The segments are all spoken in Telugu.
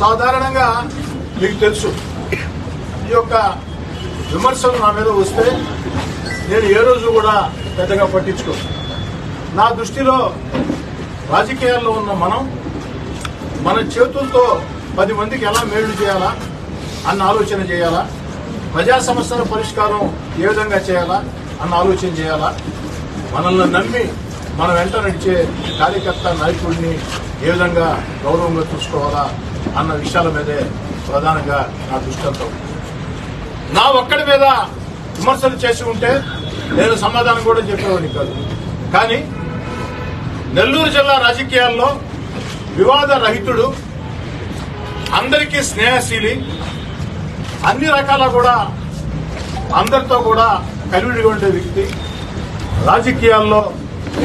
సాధారణంగా మీకు తెలుసు. ఈ యొక్క విమర్శలు నా మీద వస్తే నేను ఏ రోజు కూడా పెద్దగా పట్టించుకో నా దృష్టిలో రాజకీయాల్లో ఉన్న మనం మన చేతులతో పది మందికి ఎలా మేలు చేయాలా అన్న ఆలోచన చేయాలా? ప్రజా సమస్యల పరిష్కారం ఏ విధంగా చేయాలా అన్న ఆలోచన చేయాలా? మనల్ని నమ్మి మన వెంట నడిచే కార్యకర్త నాయకుడిని ఏ విధంగా గౌరవంగా చూసుకోవాలా? అన్న విషయాల మీదే ప్రధానంగా నా దృష్టి నా ఒక్కడి మీద విమర్శలు చేసి ఉంటే నేను సమాధానం కూడా చెప్పేవాడిని కాదు. కానీ నెల్లూరు జిల్లా రాజకీయాల్లో వివాద రహితుడు అందరికీ స్నేహశీలి అన్ని రకాల కూడా అందరితో కూడా కలివిడిగా ఉండే వ్యక్తి రాజకీయాల్లో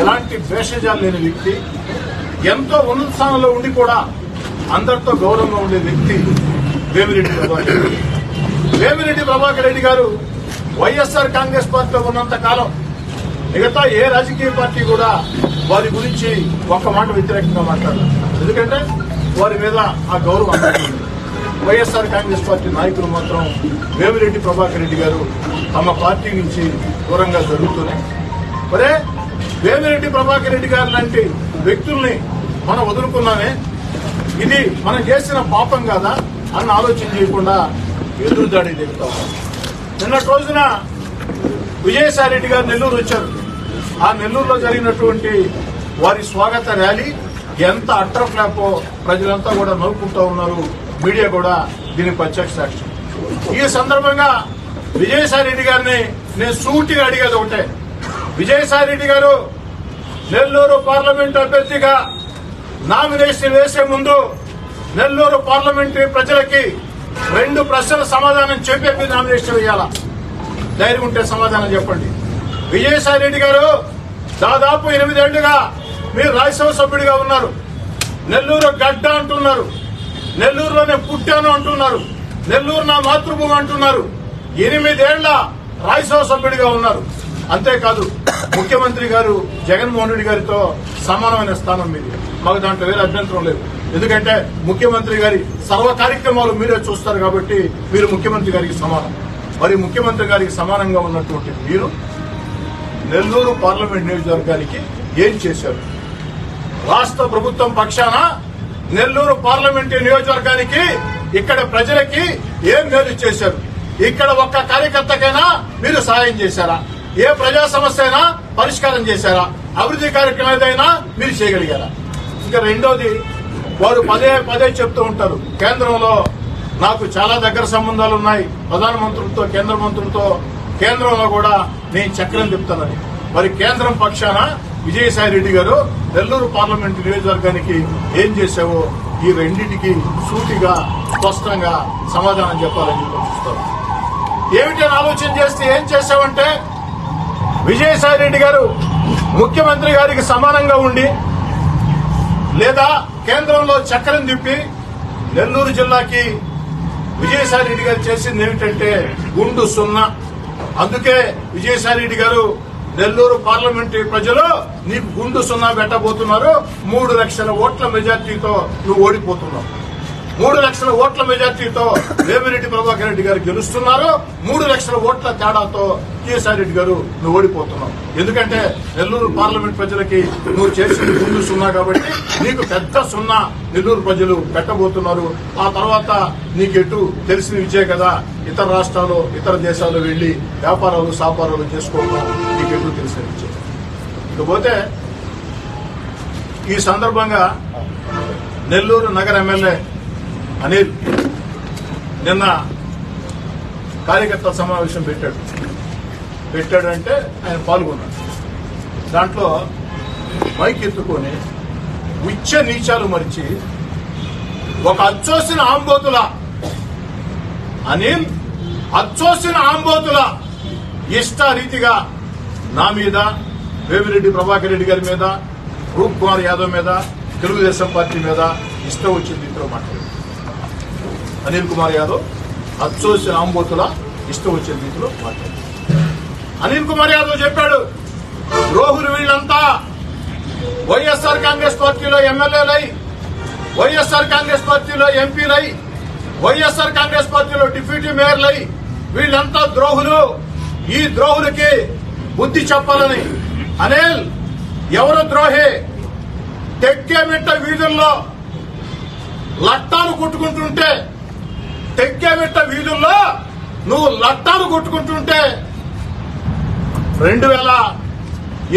ఎలాంటి భేషజాలు లేని వ్యక్తి ఎంతో ఉన్నత స్థానంలో ఉండి కూడా అందరితో గౌరవంగా ఉండే వ్యక్తి వేమిరెడ్డి ప్రభాకర్ రెడ్డి. వేమిరెడ్డి ప్రభాకర్ రెడ్డి గారు వైఎస్ఆర్ కాంగ్రెస్ పార్టీలో ఉన్నంత కాలం మిగతా ఏ రాజకీయ పార్టీ కూడా వారి గురించి ఒక్క మాట వ్యతిరేకంగా మాట్లాడారు ఎందుకంటే వారి మీద ఆ గౌరవం వైఎస్ఆర్ కాంగ్రెస్ పార్టీ నాయకులు మాత్రం వేమిరెడ్డి ప్రభాకర్ రెడ్డి గారు తమ పార్టీ నుంచి దూరంగా జరుగుతూనే. మరే వేమిరెడ్డి ప్రభాకర్ రెడ్డి గారు లాంటి వ్యక్తుల్ని మనం వదులుకున్నామే. ఇది మనం చేసిన పాపం కాదా అన్న ఆలోచన చేయకుండా ఎదురుదాడి దిగుతాం నిన్నటి రోజున విజయసాయి రెడ్డి గారు నెల్లూరు వచ్చారు. ఆ నెల్లూరులో జరిగినటువంటి వారి స్వాగత ర్యాలీ ఎంత అట్రఫ్లాపో ప్రజలంతా కూడా నవ్వుకుంటూ ఉన్నారు. మీడియా కూడా దీనికి ప్రత్యక్ష సాక్ష్యం ఈ సందర్భంగా విజయసాయి రెడ్డి గారిని నేను సూటిగా అడిగేది ఒకటే. విజయసాయి రెడ్డి గారు నెల్లూరు పార్లమెంట్ అభ్యర్థిగా నామినేషన్ వేసే ముందు నెల్లూరు పార్లమెంటరీ ప్రజలకి రెండు ప్రశ్నల సమాధానం చెప్పే మీరు నామినేషన్ వేయాలా? ధైర్యం ఉంటే సమాధానం చెప్పండి. విజయసాయి రెడ్డి గారు దాదాపు ఎనిమిదేళ్ళుగా మీరు రాజ్యసభ సభ్యుడిగా ఉన్నారు. నెల్లూరు గడ్డ అంటున్నారు. నెల్లూరులోనే పుట్టాను అంటున్నారు. నెల్లూరు నా మాతృభూమి అంటున్నారు. ఎనిమిదేళ్ళ రాజ్యసభ సభ్యుడిగా ఉన్నారు. అంతేకాదు ముఖ్యమంత్రి గారు జగన్మోహన్ రెడ్డి గారితో సమానమైన స్థానం మీది. మాకు దాంట్లో వేరే అభ్యంతరం లేదు. ఎందుకంటే ముఖ్యమంత్రి గారి సర్వ కార్యక్రమాలు మీరే చూస్తారు కాబట్టి మీరు ముఖ్యమంత్రి గారికి సమానం. మరి ముఖ్యమంత్రి గారికి సమానంగా ఉన్నటువంటి మీరు నెల్లూరు పార్లమెంట్ నియోజకవర్గానికి ఏం చేశారు? రాష్ట్ర ప్రభుత్వం పక్షాన నెల్లూరు పార్లమెంటు నియోజకవర్గానికి ఇక్కడ ప్రజలకి ఏం మేలు చేశారు? ఇక్కడ ఒక్క కార్యకర్తకైనా మీరు సాయం చేశారా? ఏ ప్రజా సమస్య అయినా పరిష్కారం చేశారా? అభివృద్ధి కార్యక్రమం ఏదైనా మీరు చేయగలిగారా? ఇంకా రెండోది వారు పదే పదే చెప్తూ ఉంటారు కేంద్రంలో నాకు చాలా దగ్గర సంబంధాలు ఉన్నాయి ప్రధానమంత్రులతో కేంద్ర మంత్రులతో కేంద్రంలో కూడా నేను చక్రం తిప్పుతానని. మరి కేంద్రం పక్షాన విజయసాయి రెడ్డి గారు నెల్లూరు పార్లమెంటు నియోజకవర్గానికి ఏం చేశావో ఈ రెండింటికి సూటిగా స్పష్టంగా సమాధానం చెప్పాలని చెప్పి చూస్తారు ఏమిటని ఆలోచన చేస్తే ఏం చేశావంటే విజయసాయి రెడ్డి గారు ముఖ్యమంత్రి గారికి సమానంగా ఉండి లేదా కేంద్రంలో చక్రం తిప్పి నెల్లూరు జిల్లాకి విజయసాయి రెడ్డి గారు చేసింది ఏమిటంటే గుండు సున్నా. అందుకే విజయసాయి రెడ్డి గారు నెల్లూరు పార్లమెంటు ప్రజలు నీకు గుండు సున్నా పెట్టబోతున్నారు మూడు లక్షల ఓట్ల మెజార్టీతో నువ్వు ఓడిపోతున్నావు. మూడు లక్షల ఓట్ల మెజార్టీతో వేమిరెడ్డి ప్రభాకర్ రెడ్డి గారు గెలుస్తున్నారు. మూడు లక్షల ఓట్ల తేడాతో కేసీఆర్ రెడ్డి గారు నువ్వు ఓడిపోతున్నావు. ఎందుకంటే నెల్లూరు పార్లమెంట్ ప్రజలకి నువ్వు చేసిన ముందు సున్నా కాబట్టి నీకు పెద్ద సున్నా నెల్లూరు ప్రజలు పెట్టబోతున్నారు. ఆ తర్వాత నీకెటు తెలిసిన విజయ కదా. ఇతర రాష్ట్రాలు ఇతర దేశాలు వెళ్ళి వ్యాపారాలు సాపారాలు చేసుకోవడం నీకెటు తెలిసిన విజయ. ఇకపోతే ఈ సందర్భంగా నెల్లూరు నగర ఎమ్మెల్యే అనిల్ నిన్న కార్యకర్త సమావేశం పెట్టాడు. పెట్టాడంటే ఆయన పాల్గొన్నాడు. దాంట్లో మైక్ ఎత్తుకొని ఉచ్చ నీచాలు మరిచి ఒక అచ్చోసిన ఆంబోతుల అనిల్ అచ్చోసిన ఆంబోతుల ఇష్ట రీతిగా నా మీద వేమిరెడ్డి ప్రభాకర్ రెడ్డి గారి మీద రూప్ కుమార్ యాదవ్ మీద తెలుగుదేశం పార్టీ మీద ఇష్టం వచ్చింది రీతిలో మాట్లాడారు. అనిల్ కుమార్ యాదవ్ అచ్చోసిన ఆంబోతుల ఇష్టం వచ్చిన రీతిలో మాట్లాడారు. అనిల్ కుమార్ యాదవ్ చెప్పాడు ద్రోహులు వీళ్ళంతా వైఎస్ఆర్ కాంగ్రెస్ పార్టీలో ఎమ్మెల్యేలై వైఎస్ఆర్ కాంగ్రెస్ పార్టీలో ఎంపీలై వైఎస్ఆర్ కాంగ్రెస్ పార్టీలో డిప్యూటీ మేయర్లై వీళ్ళంతా ద్రోహులు. ఈ ద్రోహులకి బుద్ధి చెప్పాలని. అనిల్ ఎవరు ద్రోహి? తెక్కేమిట్ట వీధుల్లో లట్టాలు కొట్టుకుంటుంటే తెక్కేమిట్ట వీధుల్లో నువ్వు లట్టాలు కొట్టుకుంటుంటే రెండు వేల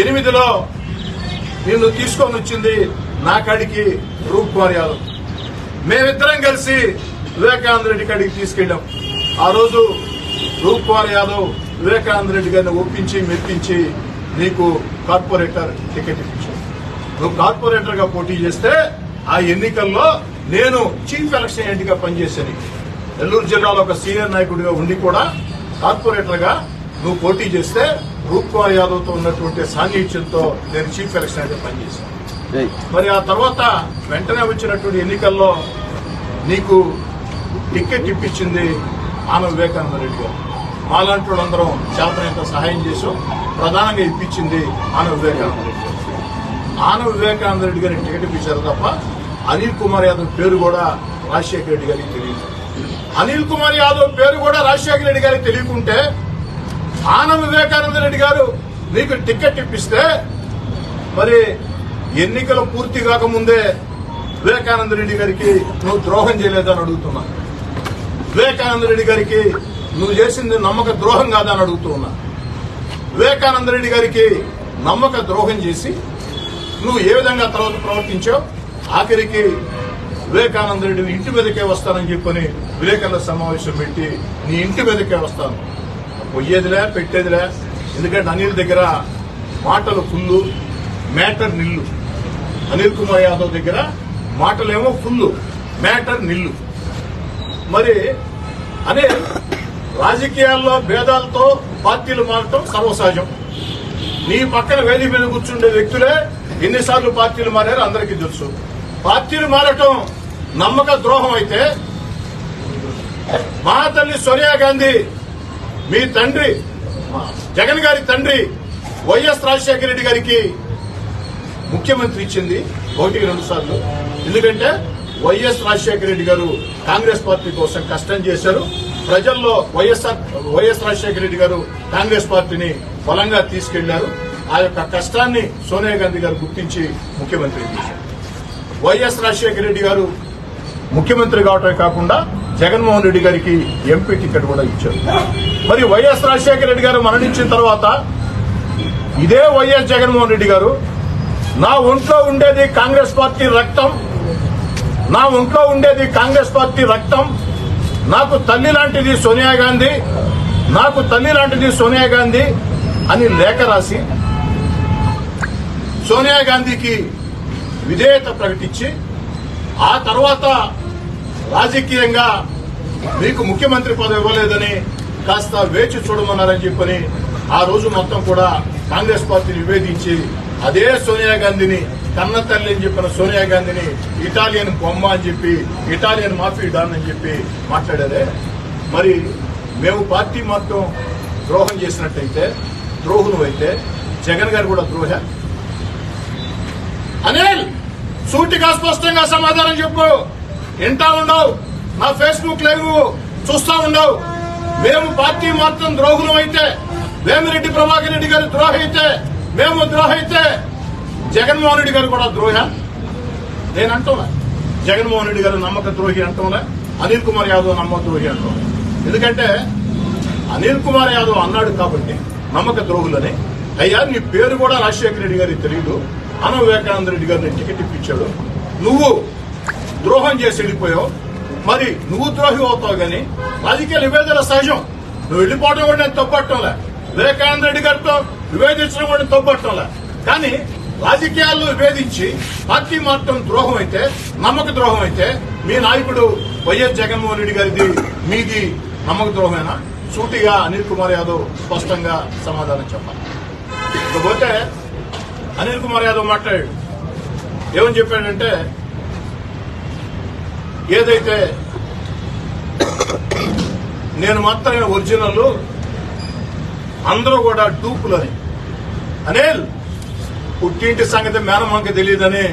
ఎనిమిదిలో నిన్ను తీసుకొని వచ్చింది నా కాడికి రూప్ కుమార్ యాదవ్. మేమిద్దరం కలిసి వివేకానంద రెడ్డి కాడికి తీసుకెళ్ళాం. ఆ రోజు రూప్ కుమార్ యాదవ్ వివేకానంద రెడ్డి గారిని ఒప్పించి మెప్పించి నీకు కార్పొరేటర్ టికెట్ ఇప్పించాడు నువ్వు కార్పొరేటర్గా పోటీ చేస్తే ఆ ఎన్నికల్లో నేను చీఫ్ ఎలక్షన్ ఏంటిగా పనిచేశాను నెల్లూరు జిల్లాలో ఒక సీనియర్ నాయకుడిగా ఉండి కూడా కార్పొరేటర్గా నువ్వు పోటీ చేస్తే రూప్ కుమార్ యాదవ్తో ఉన్నటువంటి సాన్నిహిత్యంతో నేను చీఫ్ ఎలక్షన్ ఏజెంట్ పనిచేశాను మరి ఆ తర్వాత వెంటనే వచ్చినటువంటి ఎన్నికల్లో నీకు టికెట్ ఇప్పించింది ఆమె వివేకానంద రెడ్డి గారు. మాలాంటి వాళ్ళందరం చేతనంత సహాయం చేసాం ప్రధానంగా ఇప్పించింది ఆమె వివేకానంద రెడ్డి గారు. ఆన వివేకానంద రెడ్డి గారిని టికెట్ ఇప్పించారు తప్ప అనిల్ కుమార్ యాదవ్ పేరు కూడా రాజశేఖర రెడ్డి గారికి తెలియదు. అనిల్ కుమార్ యాదవ్ పేరు కూడా రాజశేఖర రెడ్డి గారికి తెలియకుంటే ఆన వివేకానంద రెడ్డి గారు నీకు టికెట్ ఇప్పిస్తే మరి ఎన్నికలు పూర్తి కాకముందే వివేకానంద రెడ్డి గారికి నువ్వు ద్రోహం చేయలేదని అడుగుతున్నా. వివేకానంద రెడ్డి గారికి నువ్వు చేసింది నమ్మక ద్రోహం కాదని అడుగుతూ ఉన్నా వివేకానంద రెడ్డి గారికి నమ్మక ద్రోహం చేసి నువ్వు ఏ విధంగా తర్వాత ప్రవర్తించావు? ఆఖరికి వివేకానంద రెడ్డిని ఇంటి మీదకే వస్తానని చెప్పని విలేకరుల సమావేశం పెట్టి నీ ఇంటి మీదకే వస్తాను. పొయ్యేదిలే పెట్టేదిలే. ఎందుకంటే అనిల్ దగ్గర మాటలు ఫుల్లు మ్యాటర్ నిల్లు. అనిల్ కుమార్ యాదవ్ దగ్గర మాటలేమో ఫుల్లు మ్యాటర్ నిల్లు. మరి అనే రాజకీయాల్లో భేదాలతో పార్టీలు మారటం సర్వసహజం. నీ పక్కన వేది మీద కూర్చుండే వ్యక్తులే ఎన్నిసార్లు పార్టీలు మారారో అందరికీ తెలుసు. పార్టీలు మారటం నమ్మక ద్రోహం అయితే మా తల్లి సోనియా గాంధీ మీ తండ్రి జగన్ గారి తండ్రి వైఎస్ రాజశేఖర రెడ్డి గారికి ముఖ్యమంత్రి ఇచ్చింది ఒకటికి రెండు సార్లు. ఎందుకంటే వైఎస్ రాజశేఖర రెడ్డి గారు కాంగ్రెస్ పార్టీ కోసం కష్టం చేశారు. ప్రజల్లో వైఎస్ఆర్ వైఎస్ రాజశేఖర రెడ్డి గారు కాంగ్రెస్ పార్టీని బలంగా తీసుకెళ్ళారు. ఆ యొక్క కష్టాన్ని సోనియా గాంధీ గారు గుర్తించి ముఖ్యమంత్రి చేశారు. వైఎస్ రాజశేఖర రెడ్డి గారు ముఖ్యమంత్రి కావటమే కాకుండా జగన్మోహన్ రెడ్డి గారికి ఎంపీ టికెట్ కూడా ఇచ్చారు. మరి వైఎస్ రాజశేఖర రెడ్డి గారు మరణించిన తర్వాత ఇదే వైఎస్ జగన్మోహన్ రెడ్డి గారు నా ఒంట్లో ఉండేది కాంగ్రెస్ పార్టీ రక్తం నా ఒంట్లో ఉండేది కాంగ్రెస్ పార్టీ రక్తం నాకు తల్లి లాంటిది సోనియా గాంధీ నాకు తల్లి లాంటిది సోనియా గాంధీ అని లేఖ రాసి సోనియా గాంధీకి విధేయత ప్రకటించి ఆ తర్వాత రాజకీయంగా మీకు ముఖ్యమంత్రి పదవి ఇవ్వలేదని కాస్త వేచి చూడమన్నారని చెప్పని ఆ రోజు మొత్తం కూడా కాంగ్రెస్ పార్టీ నివేదించి అదే సోనియా గాంధీని కన్న తల్లి అని చెప్పిన సోనియా గాంధీని ఇటాలియన్ బొమ్మ అని చెప్పి ఇటాలియన్ మాఫీ డాన్ అని చెప్పి మాట్లాడారే. మరి మేము పార్టీ మొత్తం ద్రోహం చేసినట్టయితే ద్రోహులు అయితే జగన్ గారు కూడా ద్రోహ. అనిల్! సూటిగా స్పష్టంగా సమాధానం చెప్పు. వింటా ఉండవు. నా ఫేస్బుక్ లైవ్ చూస్తా ఉండవు. మేము పార్టీ మాత్రం ద్రోహులం అయితే వేమిరెడ్డి ప్రభాకర్ రెడ్డి గారు ద్రోహ అయితే మేము ద్రోహ అయితే జగన్మోహన్ రెడ్డి గారు కూడా ద్రోహ? నేను అంటున్నా. జగన్మోహన్ రెడ్డి గారు నమ్మక ద్రోహి అంటున్నా. అనిల్ కుమార్ యాదవ్ నమ్మక ద్రోహి అంటున్నా. ఎందుకంటే అనిల్ కుమార్ యాదవ్ అన్నాడు కాబట్టి నమ్మక ద్రోహులని. అయ్యా నీ పేరు కూడా రాజశేఖర రెడ్డి గారికి తెలియదు అన వివేకానంద రెడ్డి గారిని టికెట్ ఇప్పించాడు. నువ్వు ద్రోహం చేసి వెళ్ళిపోయావు. మరి నువ్వు ద్రోహి అవుతావు కానీ రాజకీయ నివేదన సహజం. నువ్వు వెళ్ళిపోవడం కూడా నేను తప్పట్టంలే వివేకానంద రెడ్డి గారితో వివేదించడం కూడా తప్పట్టంలే కానీ రాజకీయాల్లో విభేదించి పార్టీ మాత్రం ద్రోహం అయితే నమ్మక ద్రోహం అయితే మీ నాయకుడు వైఎస్ జగన్మోహన్ రెడ్డి గారిది మీది నమ్మక ద్రోహమేనా? సూటిగా అనిల్ కుమార్ యాదవ్ స్పష్టంగా సమాధానం చెప్పాలి. ఇకపోతే అనిల్ కుమార్ యాదవ్ మాట్లాడాడు. ఏమని చెప్పాడంటే ఏదైతే నేను మాత్రమే ఒరిజినల్ అందరూ కూడా డూపులని. అనిల్ పుట్టింటి సంగతి మేనమాకి తెలియదని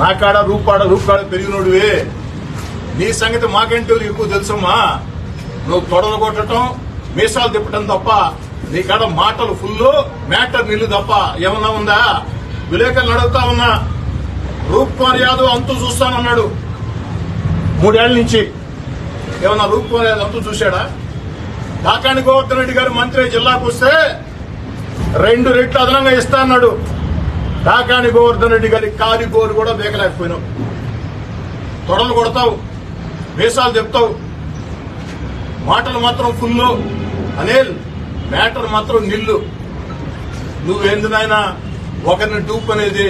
నా కాడ రూపాడ రూపాడ పెరిగినోడివే. నీ సంగతి మాకంటే ఎక్కువ తెలుసమ్మా? నువ్వు తొడలు కొట్టడం మీసాలు తిప్పటం తప్ప నీ కాడ మాటలు ఫుల్ మ్యాటర్ నిల్లు తప్ప ఏమన్నా ఉందా? విలేకరులు అడుగుతా ఉన్నా. రూప్ కుమార్ యాదవ్ అంతు చూస్తానన్నాడు. మూడేళ్ళ నుంచి. ఏమన్నా రూప్ కుమార్ యాదవ్ అంతు చూశాడా? కాకాని గోవర్ధన్ రెడ్డి గారు మంత్రి జిల్లాకు వస్తే రెండు రెట్లు అదనంగా ఇస్తా అన్నాడు. కాకాని గోవర్ధన్ రెడ్డి గారి కాలి గోరు కూడా బేకలేకపోయినావు తొడలు కొడతావు వేషాలు చెప్తావు మాటలు మాత్రం ఫుల్ అనిల్ మ్యాటర్ మాత్రం నిల్లు. నువ్వేంది నాయనా ఒకరిని డూప్ అనేది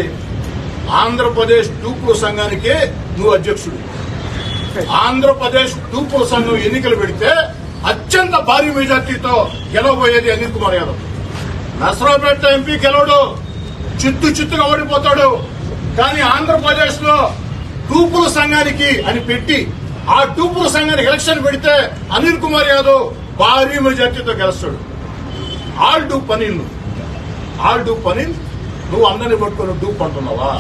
ఆంధ్రప్రదేశ్ టూపుల సంఘానికే నువ్వు అధ్యక్షుడు. ఆంధ్రప్రదేశ్ టూపుల సంఘం ఎన్నికలు పెడితే అత్యంత భారీ మెజార్టీతో గెలవబోయేది అనిల్ కుమార్ యాదవ్. నసరాపేట ఎంపీ గెలవడు. చిత్తు చిత్తుగా ఓడిపోతాడు. కానీ ఆంధ్రప్రదేశ్లో టూపుల సంఘానికి అని పెట్టి ఆ టూపుల సంఘానికి ఎలక్షన్ పెడితే అనిల్ కుమార్ యాదవ్ భారీ మెజార్టీతో గెలుస్తాడు. ఆల్ డూ పనిల్. ఆల్ డూ పనిల్ నువ్వు అందరిని పట్టుకొని డూప్ అంటున్నావా?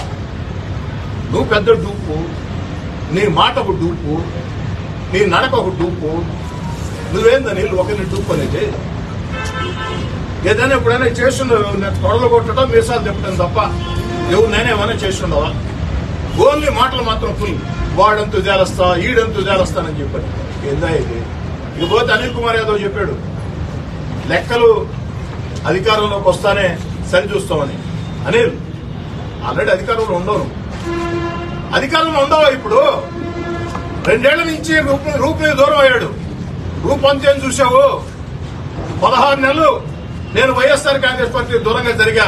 నువ్వు పెద్ద డూపు నీ మాట ఒక డూపు నీ నడక ఒక డూపు నువ్వేందని ఒకరిని డూప్ అనేది? ఏదైనా ఎప్పుడైనా చేస్తున్నావు నేను తొడలు కొట్టడం మీసాలు తిప్పడం తప్ప ఎవరు నేనేమైనా చేస్తుండవా? ఓన్లీ మాటలు మాత్రం ఫుల్. వాడంతు జాలస్తా ఈడంతు జాలస్తానని చెప్పాడు. ఏందా ఇది? ఇక పోతే అనిల్ కుమార్ యాదవ్ చెప్పాడు. లెక్కలు అధికారంలోకి వస్తానే సరిచూస్తామని అనిల్ ఆల్రెడీ అధికారంలో ఉండవు. అధికారంలో ఉండవా ఇప్పుడు? రెండేళ్ళ నుంచి రూపు రూపుని దూరం అయ్యాడు. రూపంతేం చూసావు పదహారు నెలలు నేను వైఎస్ఆర్ కాంగ్రెస్ పార్టీ దూరంగా జరిగా.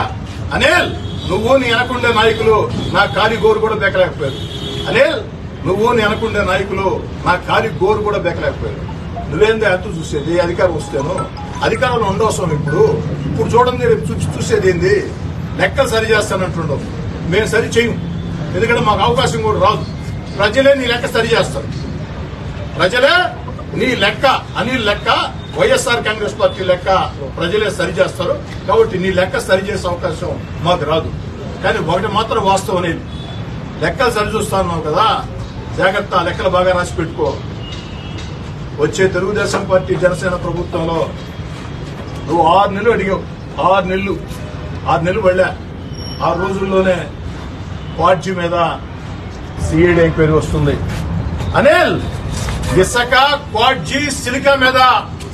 అనిల్ నువ్వు నీ వెనకుండే నాయకులు నా కాలి గోరు కూడా బెక్కలేకపోయారు. అనిల్ నువ్వు నీ వెనకుండే నాయకులు నా కాలి గోరు కూడా బెక్కలేకపోయారు. నువ్వేంది అంతు చూసేది? అధికారం వస్తేను. అధికారంలో ఉండవసం ఇప్పుడు. ఇప్పుడు చూడండి రేపు చూసి చూసేది ఏంది? లెక్కలు సరి చేస్తానంటుండవు మేము సరి చేయం. ఎందుకంటే మాకు అవకాశం కూడా రాదు. ప్రజలే నీ లెక్క సరి చేస్తారు. ప్రజలే నీ లెక్క అని లెక్క వైఎస్ఆర్ కాంగ్రెస్ పార్టీ లెక్క ప్రజలే సరి చేస్తారు. కాబట్టి నీ లెక్క సరి చేసే అవకాశం మాకు రాదు. కానీ ఒకటి మాత్రం వాస్తవం అనేది. లెక్కలు సరి చూస్తున్నావు కదా జాగ్రత్త ఆ లెక్కలు బాగా రాసి పెట్టుకో. వచ్చే తెలుగుదేశం పార్టీ జనసేన ప్రభుత్వంలో నువ్వు ఆరు నెలలు అడిగావు. ఆరు నెలలు. ఆరు నెలలు వెళ్ళా. ఆరు రోజుల్లోనే పార్టీ మీద సిఐడి ఎంక్వైరీ వస్తుంది. అనిల్ ఇసక క్వాడ్జీ సిలికా మీద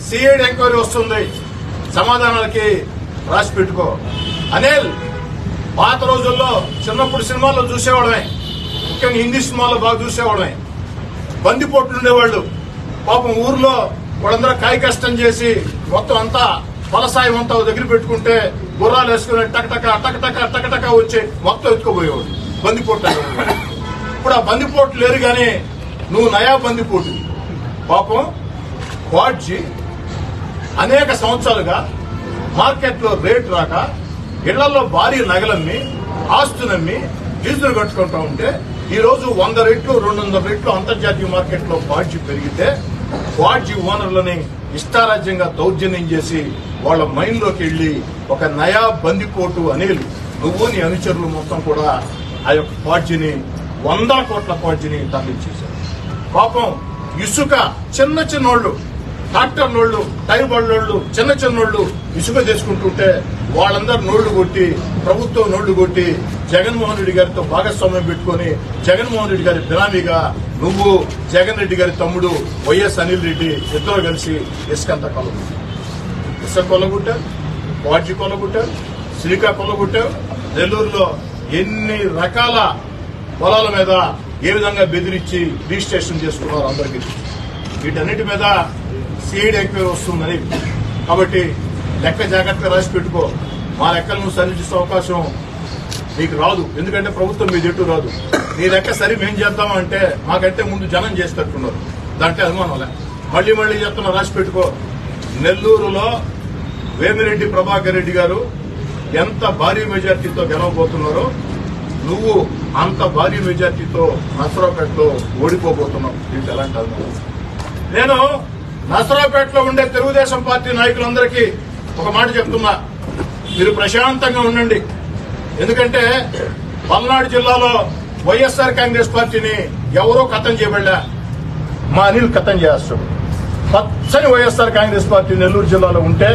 సిఐడి ఎంక్వైరీ వస్తుంది. సమాధానాలకి రాసి పెట్టుకో. అనిల్ పాత రోజుల్లో చిన్నప్పుడు సినిమాల్లో చూసేవాడమే ముఖ్యంగా హిందీ సినిమాల్లో బాగా చూసేవాడమే బందిపోట్లు ఉండేవాళ్ళు పాపం ఊర్లో వాళ్ళందరూ కాయ కష్టం చేసి మొత్తం అంతా ఫలసాయం అంతా దగ్గర పెట్టుకుంటే గుర్రాలు వేసుకుని టకటక టకటక టకటక వచ్చి మొత్తం ఎత్తుకుపోయేవాడు. బందిపోట్లు ఇప్పుడు ఆ బందిపోట్లు లేరు కానీ నువ్వు నయా బందిపోటు. పాపం వాడ్జి అనేక సంవత్సరాలుగా మార్కెట్లో రేట్ రాక ఇళ్ళలో భారీ నగలమ్మి ఆస్తులమ్మి డీజిల్ కట్టుకుంటా ఉంటే ఈ రోజు వంద రెట్లు రెండు వందల రెట్లు అంతర్జాతీయ మార్కెట్లో వాడ్జి పెరిగితే వాడ్జి ఓనర్లని ఇష్టారాజ్యంగా దౌర్జన్యం చేసి వాళ్ళ మైండ్లోకి వెళ్ళి ఒక నయా బందిపోటు అనిల్ నువ్వు నీ అనుచరులు మొత్తం కూడా ఆ యొక్క పాడ్జిని వందల కోట్ల పాడ్జిని తరలించేశారు పాపం ఇసుక చిన్న చిన్నోళ్ళు ట్రాక్టర్ నోళ్ళు టైర్ బళ్ళోళ్ళు చిన్న చిన్నోళ్ళు ఇసుక చేసుకుంటుంటే వాళ్ళందరూ నోళ్ళు కొట్టి ప్రభుత్వం నోళ్ళు కొట్టి జగన్మోహన్ రెడ్డి గారితో భాగస్వామ్యం పెట్టుకొని జగన్మోహన్ రెడ్డి గారి బినామీగా నువ్వు జగన్ రెడ్డి గారి తమ్ముడు వైఎస్ అనిల్ రెడ్డి ఇద్దరు కలిసి ఇసుకంతా కొలగొట్టారు ఇసుక కొల్లగొట్టారు వాడ్జి కొల్లగొట్టారు సిలికా నెల్లూరులో ఎన్ని రకాల పొలాల మీద ఏ విధంగా బెదిరించి రిజిస్ట్రేషన్ చేసుకున్నారు అందరికీ వీటన్నిటి మీద సీడ్ ఎంక్వైరీ వస్తుందని. కాబట్టి లెక్క జాగ్రత్తగా రాసి పెట్టుకో. మా లెక్కలను సరిచేసే అవకాశం నీకు రాదు. ఎందుకంటే ప్రభుత్వం మీ జట్టు రాదు. నీ లెక్క సరి మేం చేద్దామంటే మాకంటే ముందు జనం చేసేటట్టున్నారు. దాంట్లో అనుమానంలే మళ్ళీ మళ్ళీ చెప్తున్నా రాసి పెట్టుకో. నెల్లూరులో వేమిరెడ్డి ప్రభాకర్ రెడ్డి గారు ఎంత భారీ మెజార్టీతో గెలవబోతున్నారో నువ్వు అంత భారీ మెజార్టీతో నసరాపేటలో ఓడిపోబోతున్నావు. దీంట్లో ఎలాంటి అనుమానం? నేను నసరాపేటలో ఉండే తెలుగుదేశం పార్టీ నాయకులందరికీ ఒక మాట చెప్తున్నా. మీరు ప్రశాంతంగా ఉండండి. ఎందుకంటే పల్నాడు జిల్లాలో వైఎస్ఆర్ కాంగ్రెస్ పార్టీని ఎవరో కథం చేయబడ్డా. మా అనిల్ కథం చేస్తాడు. పచ్చని వైఎస్ఆర్ కాంగ్రెస్ పార్టీ నెల్లూరు జిల్లాలో ఉంటే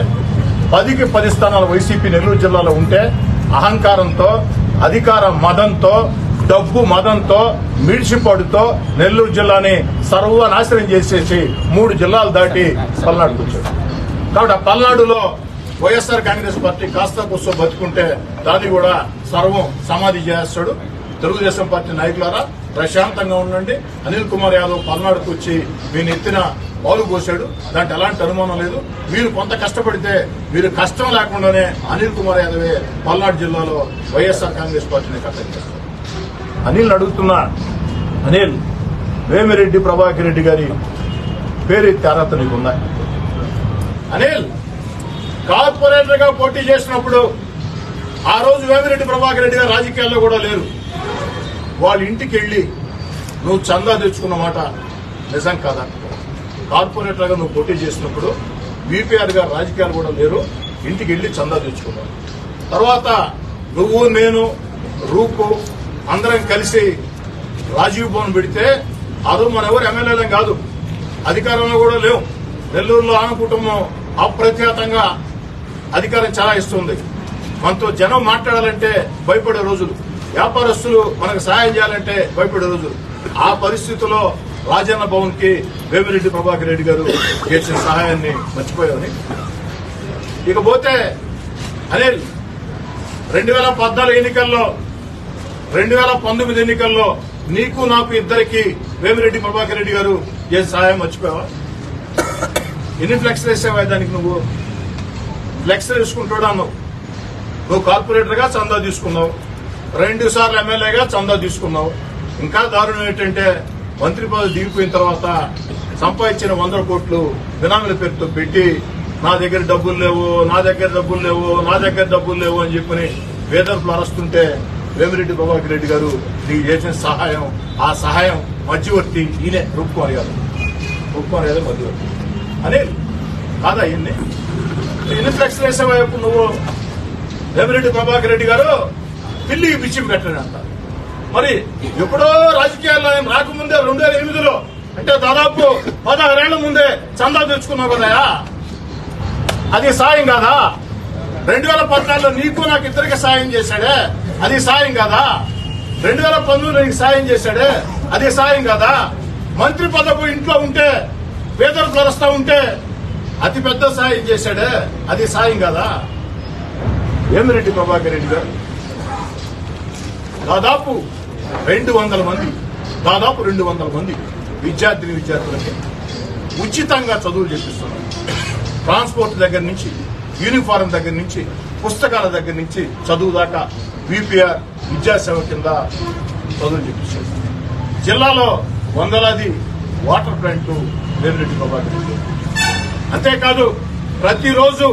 పదికి పది స్థానాలు వైసీపీ నెల్లూరు జిల్లాలో ఉంటే అహంకారంతో అధికార మదంతో డబ్బు మదంతో మిడిసిపడుతో నెల్లూరు జిల్లాని సర్వనాశనం చేసేసి మూడు జిల్లాలు దాటి పల్నాడుకు వచ్చాడు. కాబట్టి ఆ పల్నాడులో వైఎస్ఆర్ కాంగ్రెస్ పార్టీ కాస్త కూర్చో బతుకుంటే దాన్ని కూడా సర్వం సమాధి చేస్తాడు. తెలుగుదేశం పార్టీ నాయకులారా ప్రశాంతంగా ఉండండి. అనిల్ కుమార్ యాదవ్ పల్నాడుకు వచ్చి మీ నెత్తిన పాలు పోసాడు దాంట్లో ఎలాంటి అనుమానం లేదు. మీరు కొంత కష్టపడితే మీరు కష్టం లేకుండానే అనిల్ కుమార్ యాదవే పల్నాడు జిల్లాలో వైఎస్ఆర్ కాంగ్రెస్ పార్టీని కట్టడి చేస్తారు. అనిల్ అడుగుతున్నా అనిల్ వేమిరెడ్డి ప్రభాకర్ రెడ్డి గారి పేరు ఎత్తి అర్హత నీకుందా అనిల్! కార్పొరేటర్గా పోటీ చేసినప్పుడు ఆ రోజు వేమిరెడ్డి ప్రభాకర్ రెడ్డి గారు రాజకీయాల్లో కూడా లేరు. వాళ్ళ ఇంటికి వెళ్ళి నువ్వు చందా తెచ్చుకున్న మాట నిజం కాదా? కార్పొరేటర్గా నువ్వు పోటీ చేసినప్పుడు బీపీఆర్ గారు రాజకీయాలు కూడా లేరు. ఇంటికి వెళ్ళి చందా తెచ్చుకున్నావు తర్వాత నువ్వు నేను రూపు అందరం కలిసి రాజీవ్ భవన్ పెడితే అదో మన ఎవరు ఎమ్మెల్యేలం కాదు. అధికారంలో కూడా లేవు. నెల్లూరులో ఆన కుటుంబం అప్రఖ్యాతంగా అధికారం చాలా ఇస్తుంది. మనతో జనం మాట్లాడాలంటే భయపడే రోజులు. వ్యాపారస్తులు మనకు సహాయం చేయాలంటే భయపడే రోజులు. ఆ పరిస్థితుల్లో రాజన్న భవన్కి వేమిరెడ్డి ప్రభాకర్ రెడ్డి గారు చేసిన సహాయాన్ని మర్చిపోయామని. ఇకపోతే అనిల్ రెండు వేల పద్నాలుగు ఎన్నికల్లో రెండు వేల పంతొమ్మిది ఎన్నికల్లో నీకు నాకు ఇద్దరికి వేమిరెడ్డి ప్రభాకర్ రెడ్డి గారు చేసిన సహాయం మర్చిపోయావా? ఎన్ని ఫ్లెక్స్ వేసావా దానికి నువ్వు? ఫ్లెక్స్ తీసుకుంటాడు అన్నావు. నువ్వు కార్పొరేటర్గా చందా తీసుకున్నావు. రెండు సార్లు ఎమ్మెల్యేగా చందా తీసుకున్నావు. ఇంకా దారుణం ఏంటంటే మంత్రి పదవి దిగిపోయిన తర్వాత సంపాదించిన వందల కోట్లు బినామీల పేరుతో పెట్టి నా దగ్గర డబ్బులు లేవు నా దగ్గర డబ్బులు లేవు నా దగ్గర డబ్బులు లేవు అని చెప్పని వేదర్పులు అరస్తుంటే వేమిరెడ్డి ప్రభాకర్ రెడ్డి గారు నీకు చేసిన సహాయం ఆ సహాయం మధ్యవర్తి ఈయనే రూపుకోవాలి గారు. రూపుకోవాలి గారు మధ్యవర్తి. అని కాదా ఈయన్నే? ఇన్ఫ్లెక్స్ ఫ్లెక్స్ వేసావా ఇప్పుడు నువ్వు వేమిరెడ్డి ప్రభాకర్ రెడ్డి గారు పిల్లికి పిచ్చి అంట. మరి ఎప్పుడో రాజకీయాల్లో ఆయన రాకముందే రెండు వేల ఎనిమిదిలో అంటే దాదాపు పదహారేళ్ళ ముందే చందా తెచ్చుకున్నావు కదయా అది సాయం కాదా? రెండు వేల పద్నాలుగులో నీకు నాకు ఇద్దరికి సాయం చేశాడే అది సాయం కాదా? రెండు వేల పంతొమ్మిదిలో నీకు సాయం చేశాడే అది సాయం కాదా? మంత్రి పదవి ఇంట్లో ఉంటే పేదలు కలుస్తా ఉంటే అతి పెద్ద సాయం చేశాడే? అది సాయం కదా? వేమిరెడ్డి ప్రభాకర్ రెడ్డి గారు. దాదాపు రెండు వందల మంది దాదాపు రెండు వందల మంది విద్యార్థిని విద్యార్థులకి ఉచితంగా చదువులు చెప్పిస్తున్నారు ట్రాన్స్పోర్ట్ దగ్గర నుంచి యూనిఫారం దగ్గర నుంచి పుస్తకాల దగ్గర నుంచి చదువు దాకా విపిఆర్ విద్యాసేవ కింద చదువులు చెప్పిస్తున్నారు జిల్లాలో వందలాది వాటర్ ప్లాంట్లు వేమిరెడ్డి ప్రభాకర్ రెడ్డి గారు. అంతేకాదు ప్రతిరోజు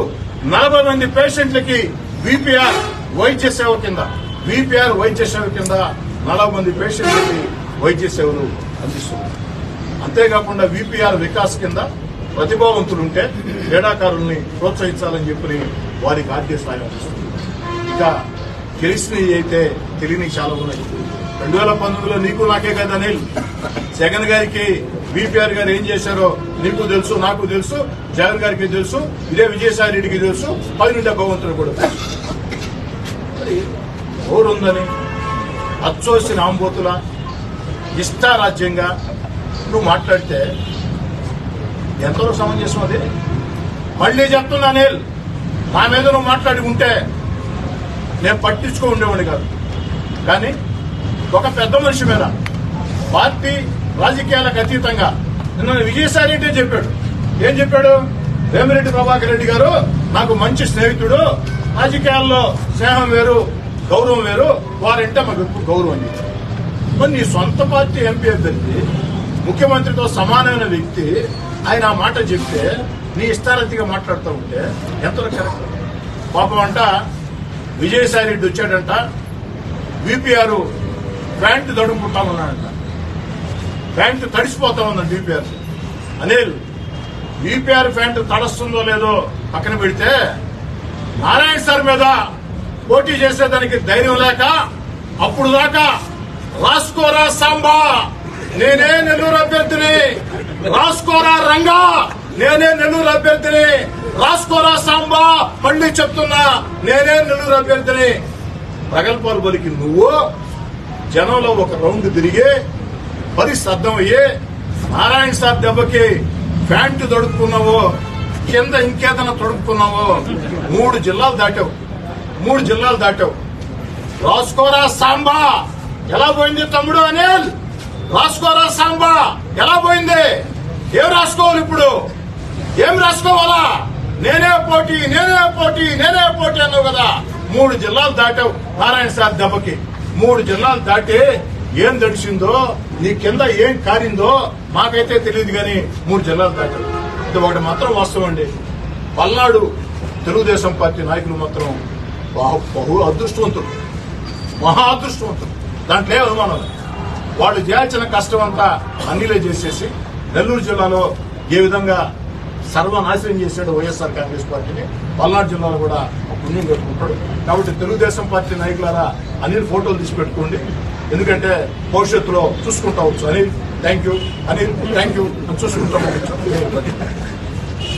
నలభై మంది పేషెంట్లకి వీపీఆర్ వైద్య సేవ కింద వీపీఆర్ వైద్య సేవ కింద నలభై మంది పేషెంట్లకి వైద్య సేవలు అందిస్తున్నారు అంతేకాకుండా విపిఆర్ వికాస్ కింద ప్రతిభావంతులుంటే క్రీడాకారుల్ని ప్రోత్సహించాలని చెప్పి వారికి ఆర్థిక సాయం అందిస్తుంది ఇక తెలిసినవి అయితే తెలియని చాలా ఉన్నాయి. రెండు వేల పంతొమ్మిదిలో నీకు నాకే కదా అనిల్? జగన్ గారికి బీపీఆర్ గారు ఏం చేశారో నీకు తెలుసు నాకు తెలుసు జగన్ గారికి తెలుసు ఇదే విజయసాయి రెడ్డికి తెలుసు పైనుండే భగవంతుడు కూడా తెలుసు. మరి ఓరుందని అచ్చోసిన ఆంబోతుల ఇష్టారాజ్యంగా నువ్వు మాట్లాడితే ఎంతలో సమంజసం అది? మళ్ళీ చెప్తున్నా నేను నా మీద నువ్వు మాట్లాడి ఉంటే నేను పట్టించుకో ఉండేవాడిని కాదు. కానీ ఒక పెద్ద మనిషి మీద పార్టీ రాజకీయాలకు అతీతంగా. నిన్న విజయసాయి రెడ్డి చెప్పాడు? ఏం చెప్పాడు? వేమిరెడ్డి ప్రభాకర్ రెడ్డి గారు నాకు మంచి స్నేహితుడు రాజకీయాల్లో స్నేహం వేరు గౌరవం వేరు వారంటే మాకు ఎప్పుడు గౌరవం అని చెప్పాడు. మరి నీ సొంత పార్టీ ఎంపీ అభ్యర్థి ముఖ్యమంత్రితో సమానమైన వ్యక్తి ఆయన ఆ మాట చెప్తే నీ ఇష్టారతిగా మాట్లాడుతూ ఉంటే ఎంతవరకు కరెక్ట్? పాపం అంట విజయసాయి రెడ్డి వచ్చాడంట విపిఆర్ ప్యాంటు దడుముకుంటామన్నాడంట ప్యాంటు తడిసిపోతా ఉందండి డిపిఆర్ అనిల్ డిపిఆర్ ప్యాంటు తడుస్తుందో లేదో పక్కన పెడితే నారాయణ సార్ మీద పోటీ చేసేదానికి ధైర్యం లేక అప్పుడు దాకా రాసుకోరా సాంబా నేనే నెల్లూరు అభ్యర్థిని. రాసుకోరా రంగా నేనే నెల్లూరు అభ్యర్థిని. రాసుకోరా సాంబా మళ్ళీ చెప్తున్నా నేనే నెల్లూరు అభ్యర్థిని. ప్రగల్భాలు పలికి నువ్వు జనంలో ఒక రౌండ్ తిరిగి పరిస్థితి అర్థమయ్యి నారాయణ సార్ దెబ్బకి ప్యాంటు తొడుక్కున్నావో కింద ఇంకేదైనా తొడుక్కున్నావో మూడు జిల్లాలు దాటావు. మూడు జిల్లాలు దాటావు. రాసుకోరా సాంబా! ఎలా పోయింది తమ్ముడు అనిల్? రాసుకోరా సాంబా! ఎలా పోయింది? ఏం రాసుకోవాలి ఇప్పుడు? ఏం రాసుకోవాలా? నేనే పోటీ నేనే పోటీ నేనే పోటీ అన్నావు కదా. మూడు జిల్లాలు దాటావు నారాయణ సార్ దెబ్బకి. మూడు జిల్లాలు దాటి ఏం దడిచిందో నీ కింద ఏం కారిందో మాకైతే తెలియదు కానీ మూడు జిల్లాల దాకా ఇది ఒకటి మాత్రం వాస్తవం అండి. పల్నాడు తెలుగుదేశం పార్టీ నాయకులు మాత్రం బహు బహు అదృష్టవంతులు. మహా అదృష్టవంతులు. దాంట్లో ఏ అనుమానం వాళ్ళు చేయాల్సిన కష్టం అంతా అన్నిలే చేసేసి నెల్లూరు జిల్లాలో ఏ విధంగా సర్వనాశనం చేశాడు వైఎస్ఆర్ కాంగ్రెస్ పార్టీని పల్నాడు జిల్లాలో కూడా పుణ్యం కట్టుకుంటాడు. కాబట్టి తెలుగుదేశం పార్టీ నాయకులారా అనిల్ ఫోటోలు తీసి పెట్టుకోండి. ఎందుకంటే భవిష్యత్తులో చూసుకుంటా వచ్చు. అని థ్యాంక్ యూ అని థ్యాంక్ యూ చూసుకుంటాము చూసుకుంటా